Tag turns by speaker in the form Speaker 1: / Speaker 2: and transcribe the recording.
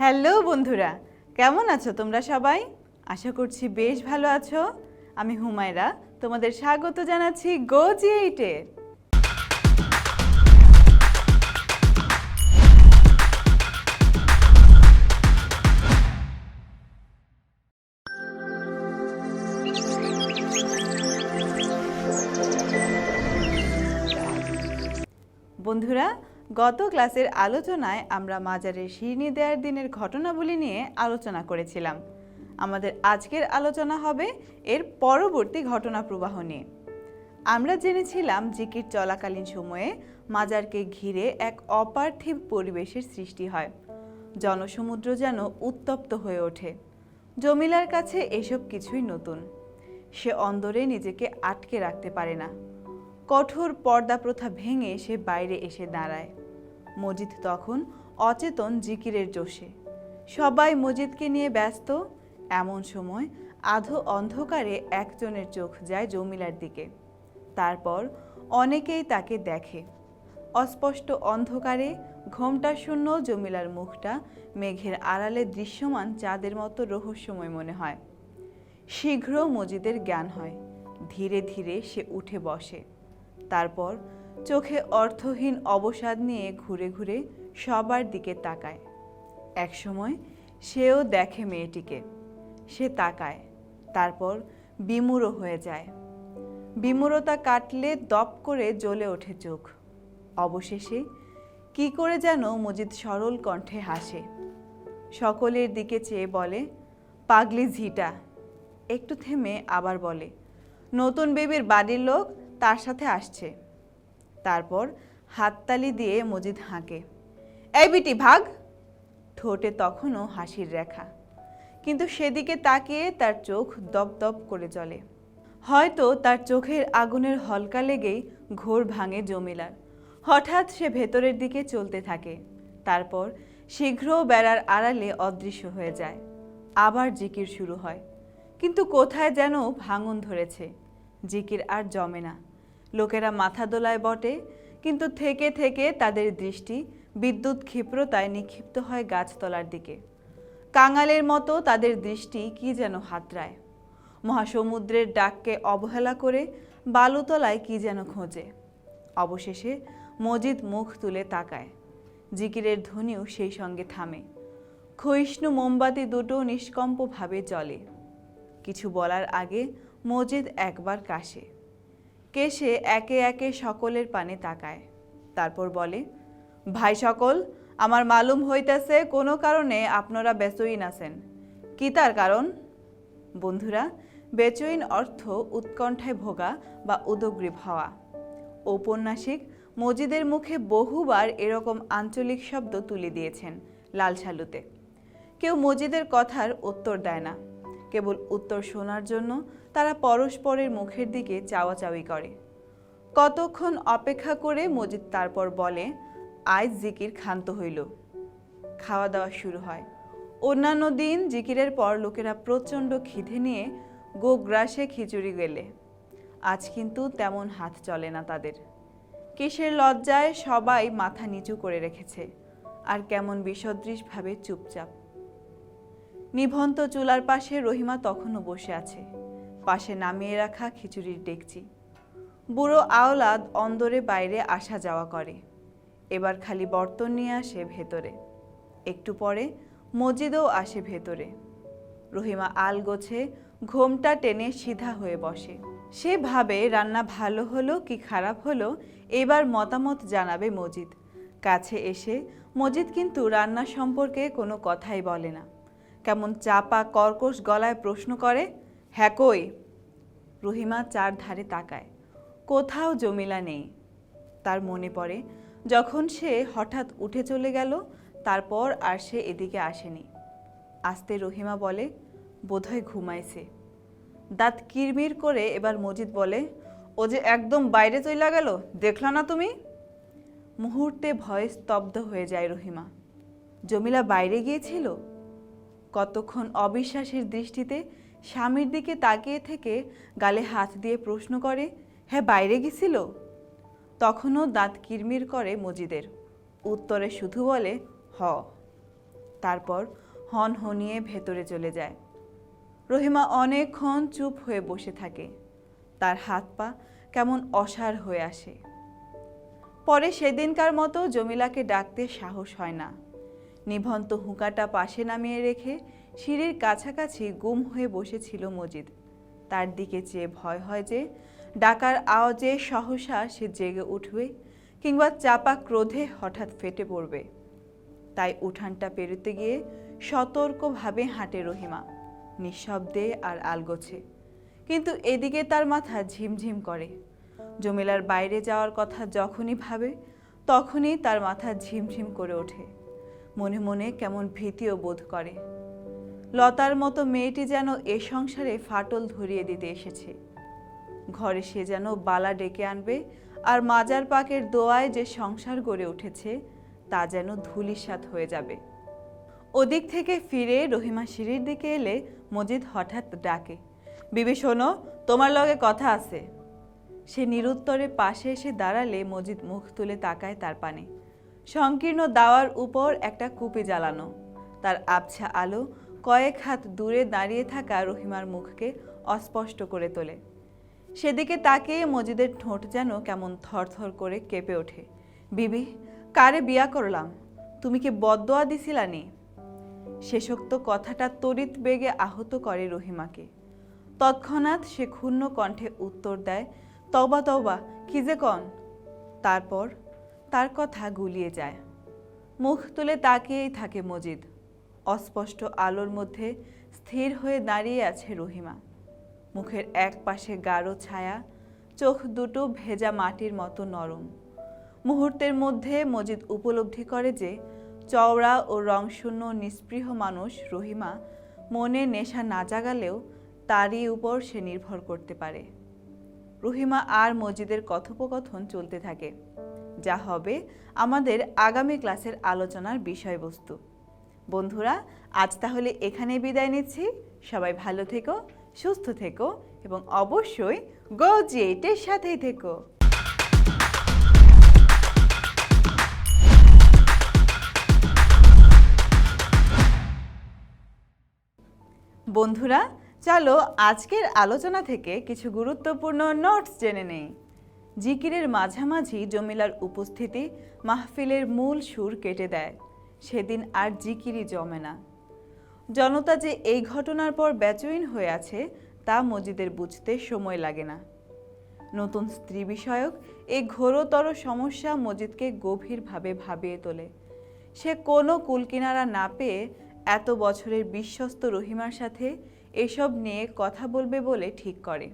Speaker 1: Hello বন্ধুরা, কেমন আছো তোমরা সবাই? আশা করছি বেশ ভালো আছো। আমি হুমায়রা, তোমাদের স্বাগত জানাচ্ছি গো জি এইটে বন্ধুরা গত ক্লাসের আলোচনায় আমরা মাজারের শিরনি দেয়ার দিনের ঘটনাবলী নিয়ে আলোচনা করেছিলাম। আমাদের আজকের আলোচনা হবে এর পরবর্তী ঘটনা প্রবাহ নিয়ে। আমরা জেনেছিলাম জিকির চলাকালীন সময়ে মাজারকে ঘিরে এক অপার্থিব পরিবেশের সৃষ্টি হয়। জনসমুদ্র যেন উত্তপ্ত হয়ে ওঠে। জমিলার কাছে এসব কিছুই নতুন। সে অন্দরে নিজেকে আটকে রাখতে পারে না। কঠোর পর্দা প্রথা ভেঙে সে বাইরে এসে দাঁড়ায়। মজিদ তখন অচেতন জিকিরের জোশে। সবাই মজিদকে নিয়ে ব্যস্ত। এমন সময় আধো অন্ধকারে একজনের চোখ যায় জমিলার দিকে। তারপর অনেকেই তাকে দেখে। অস্পষ্ট অন্ধকারে ঘোমটা শূন্য জমিলার মুখটা মেঘের আড়ালে দৃশ্যমান চাঁদের মতো রহস্যময় মনে হয়। শীঘ্র মজিদের জ্ঞান হয়। ধীরে ধীরে সে উঠে বসে। তারপর চোখে অর্থহীন অবসাদ নিয়ে ঘুরে ঘুরে সবার দিকে তাকায়। একসময় সেও দেখে মেয়েটিকে। সে তাকায়, তারপর বিমূঢ় হয়ে যায়। বিমূরতা কাটলে দপ করে জ্বলে ওঠে চোখ। অবশেষে কি করে যেন মজিদ সরল কণ্ঠে হাসে। সকলের দিকে চেয়ে বলে, পাগলি ঝিটা। একটু থেমে আবার বলে, নতুন বেবির বাড়ির লোক তার সাথে আসছে। তারপর হাততালি দিয়ে মজিদ হাঁকে। এই বিটি, ভাগ! ঠোঁটে তখনও হাসির রেখা। কিন্তু সেদিকে তাকিয়ে তার চোখ দপদপ করে জ্বলে। হয়তো তার চোখের আগুনের হলকা লেগেই ঘোর ভাঙে জমিলার। হঠাৎ সে ভেতরের দিকে চলতে থাকে। তারপর শীঘ্র বেড়ার আড়ালে অদৃশ্য হয়ে যায়। আবার জিকির শুরু হয়। কিন্তু কোথায় যেন ভাঙন ধরেছে। জিকির আর জমে না। লোকেরা মাথা দোলায় বটে, কিন্তু থেকে থেকে তাদের দৃষ্টি বিদ্যুৎ ক্ষিপ্রতায় নিক্ষিপ্ত হয় গাছতলার দিকে। কাঙালের মতো তাদের দৃষ্টি কি যেন হাতড়ায়। মহাসমুদ্রের ডাককে অবহেলা করে বালুতলায় কি যেন খোঁজে। অবশেষে মজিদ মুখ তুলে তাকায়। জিকিরের ধ্বনিও সেই সঙ্গে থামে। ক্ষয়িষ্ণু মোমবাতি দুটো নিষ্কম্পভাবে জ্বলে। কিছু বলার আগে মজিদ একবার কাশে। কেশে একে একে সকলের পানে তাকায়। তারপর বলে, ভাই সকল, আমার মালুম হইতেছে কোনো কারণে আপনারা বেচইন আছেন। কি তার কারণ? বন্ধুরা, বেচইন অর্থ উৎকণ্ঠায় ভোগা বা উদগ্রীব হওয়া। ঔপন্যাসিক মজিদের মুখে বহুবার এরকম আঞ্চলিক শব্দ তুলে দিয়েছেন লাল সালুতে। কেউ মজিদের কথার উত্তর দেয় না। কেবল উত্তর শোনার জন্য তারা পরস্পরের মুখের দিকে চাওয়াচাওয়ি করে। কতক্ষণ অপেক্ষা করে মজিদ তারপর বলে আজ জিকির ক্ষান্ত হইল। খাওয়া দাওয়া শুরু হয়। অন্যান্য দিন জিকিরের পর লোকেরা প্রচণ্ড খিদে নিয়ে গোগ্রাসে খিচুড়ি গেলে। আজ কিন্তু তেমন হাত চলে না তাদের। কিসের লজ্জায় সবাই মাথা নিচু করে রেখেছে, আর কেমন বিসদৃশভাবে চুপচাপ। নিভন্ত চুলার পাশে রহিমা তখনও বসে আছে। পাশে নামিয়ে রাখা খিচুড়ির ডেকচি। বুড়ো আওলাদ অন্দরে বাইরে আসা যাওয়া করে। এবার খালি বর্তন নিয়ে আসে ভেতরে। একটু পরে মজিদও আসে ভেতরে। রহিমা আল গোছে ঘোমটা টেনে সিধা হয়ে বসে। সে ভাবে রান্না ভালো হলো কি খারাপ হলো এবার মতামত জানাবে মজিদ কাছে এসে মজিদ কিন্তু রান্না সম্পর্কে কোনো কথাই বলে না। কেমন চাপা কর্কশ গলায় প্রশ্ন করে হ্যাঁ কই? রহিমা চার ধারে তাকায়। কোথাও জমিলা নেই। তার মনে পড়ে, যখন সে হঠাৎ উঠে চলে গেল, তারপর আর সে এদিকে আসেনি। আসতে রহিমা বলে, বোধহয় ঘুমাইছে। দাঁত কিরমির করে এবার মজিদ বলে, ও যে একদম বাইরে চইলা গেল, দেখলা না তুমি? মুহূর্তে ভয়ে স্তব্ধ হয়ে যায় রহিমা। জমিলা বাইরে গিয়েছিল? কতক্ষণ অবিশ্বাসের দৃষ্টিতে স্বামীর দিকে তাকিয়ে থেকে গালে হাত দিয়ে প্রশ্ন করে হ্যাঁ বাইরে গেছিল? তখনও দাঁত কিরমির করে মজিদের। উত্তরে শুধু বলে, হ। তারপর হন হনিয়ে ভেতরে চলে যায়। রহিমা অনেকক্ষণ চুপ হয়ে বসে থাকে। তার হাত পা কেমন অসার হয়ে আসে। পরে সেদিনকার মতো জমিলাকে ডাকতে সাহস হয় না। নিভন্ত হুঁকাটা পাশে নামিয়ে রেখে সিঁড়ির কাছাকাছি গুম হয়ে বসেছিল মজিদ। তার দিকে চেয়ে ভয় হয় যে, ডাকার আওয়াজে সহসা সে জেগে উঠবে কিংবা চাপা ক্রোধে হঠাৎ ফেটে পড়বে। তাই উঠানটা পেরোতে গিয়ে সতর্কভাবে হাঁটে রহিমা, নিঃশব্দে আর আলগোছে। কিন্তু এদিকে তার মাথা ঝিমঝিম করে। জমিলার বাইরে যাওয়ার কথা যখনই ভাবে, তখনই তার মাথা ঝিমঝিম করে ওঠে। মনে মনে কেমন ভীতিও বোধ করে। লতার মতো মেয়েটি যেন এ সংসারে ফাটল ধরিয়ে দিতে এসেছে। ঘরে সে যেন বালা ডেকে আনবে আর মাজার পাকের দোয়ায় যে সংসার গড়ে উঠেছে, তা যেন ধুলিসাৎ হয়ে যাবে। ওদিক থেকে ফিরে রহিমা সিঁড়ির দিকে এলে মজিদ হঠাৎ ডাকে, বিবি, শোনো, তোমার লগে কথা আছে। সে নিরুত্তরে পাশে এসে দাঁড়ালে মজিদ মুখ তুলে তাকায় তার পানে। সংকীর্ণ দাওয়ার উপর একটা কুপি জ্বালানো, তার আবছা আলো কয়েক হাত দূরে দাঁড়িয়ে থাকা রহিমার মুখকে অস্পষ্ট করে তোলে। সেদিকে তাকিয়ে মজিদের ঠোঁট যেন কেমন থরথর করে কেঁপে ওঠে। বিবি, কারে বিয়া করলাম? তুমি কি বদদোয়া দিছিলানি শেষোক্ত কথাটা তড়িৎ বেগে আহত করে রহিমাকে। তৎক্ষণাৎ সে ক্ষুণ্ণ কণ্ঠে উত্তর দেয় তবা তবা কি যে কন? তারপর তার কথা গুলিয়ে যায়। মুখ তুলে তাকিয়েই থাকে মজিদ। অস্পষ্ট আলোর মধ্যে স্থির হয়ে দাঁড়িয়ে আছে রহিমা। মুখের এক পাশে গাঢ় ছায়া, চোখ দুটো ভেজা মাটির মতো নরম। মুহূর্তের মধ্যে মজিদ উপলব্ধি করে যে চওড়া ও রংশূন্য নিস্পৃহ মানুষ রহিমা মনে নেশা না জাগালেও তারই উপর সে নির্ভর করতে পারে। রহিমা আর মজিদের কথোপকথন চলতে থাকে। যা হবে আমাদের আগামী ক্লাসের আলোচনার বিষয়বস্তু। বন্ধুরা, আজ তাহলে এখানে বিদায় নিচ্ছি। সবাই ভালো থেকো, সুস্থ থেকো এবং অবশ্যই গো জেটের সাথেই থেকো। বন্ধুরা, চলো আজকের আলোচনা থেকে কিছু গুরুত্বপূর্ণ নোটস জেনে নেই। জিকিরের মাঝামাঝি জমিলার উপস্থিতি মাহফিলের মূল সুর কেটে দেয়। সেদিন আর জিকিরি জমে না। জনতা যে এই ঘটনার পর ব্যাচইন হয়ে আছে, তা মজিদের বুঝতে সময় লাগে না। নতুন স্ত্রী বিষয়ক এই ঘোরতর সমস্যা মজিদকে গভীরভাবে ভাবিয়ে তোলে। সে কোনো কুলকিনারা না পেয়ে এত বছরের বিশ্বস্ত রহিমার সাথে এসব নিয়ে কথা বলবে বলে ঠিক করে।